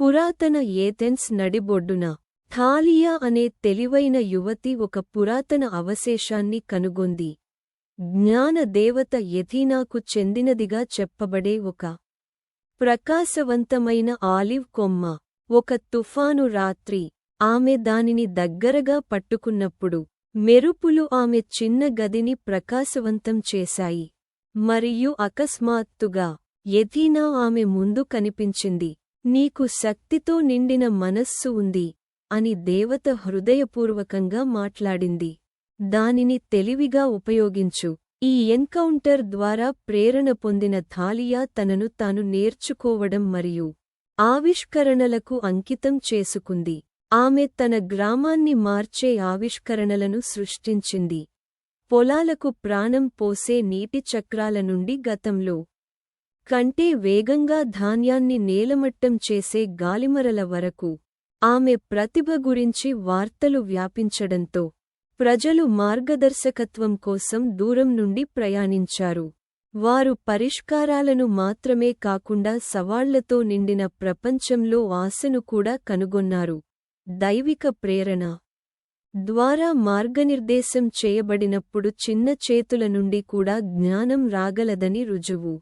పురాతన ఏథెన్స్ నడిబొడ్డున థాలియా అనే తెలివైన యువతి ఒక పురాతన అవశేషాన్ని కనుగొంది. జ్ఞాన దేవత ఎథీనాకు చెందినదిగా చెప్పబడే ఒక ప్రకాశవంతమైన ఆలివ్ కొమ్మ ఒక తుఫాను రాత్రి ఆమె దానిని దగ్గరగా పట్టుకున్నప్పుడు మెరుపులు ఆమె చిన్న గదిని ప్రకాశవంతం చేశాయి. మరియు అకస్మాత్తుగా ఎథీనా ఆమె ముందు కనిపించింది. నీకు శక్తితో నిండిన మనస్సు ఉంది అని దేవత హృదయపూర్వకంగా మాట్లాడింది. దానిని తెలివిగా ఉపయోగించు. ఈ ఎన్కౌంటర్ ద్వారా ప్రేరణ పొందిన థాలియా తనను తాను నేర్చుకోవడం మరియు ఆవిష్కరణలకు అంకితం చేసుకుంది. ఆమె తన గ్రామాన్ని మార్చే ఆవిష్కరణలను సృష్టించింది. పొలాలకు ప్రాణం పోసే నీటి చక్రాల నుండి గతంలో కంటే వేగంగా ధాన్యాన్ని నేలమట్టం చేసే గాలిమరల వరకు ఆమె ప్రతిభ గురించి వార్తలు వ్యాపించడంతో ప్రజలు మార్గదర్శకత్వం కోసం దూరం నుండి ప్రయాణించారు. వారు పరిష్కారాలను మాత్రమే కాకుండా సవాళ్ళతో నిండిన ప్రపంచంలో ఆశను కూడా కనుగొన్నారు. దైవిక ప్రేరణ ద్వారా మార్గనిర్దేశం చేయబడినప్పుడు చిన్న చేతుల నుండి కూడా జ్ఞానం రాగలదని రుజువు.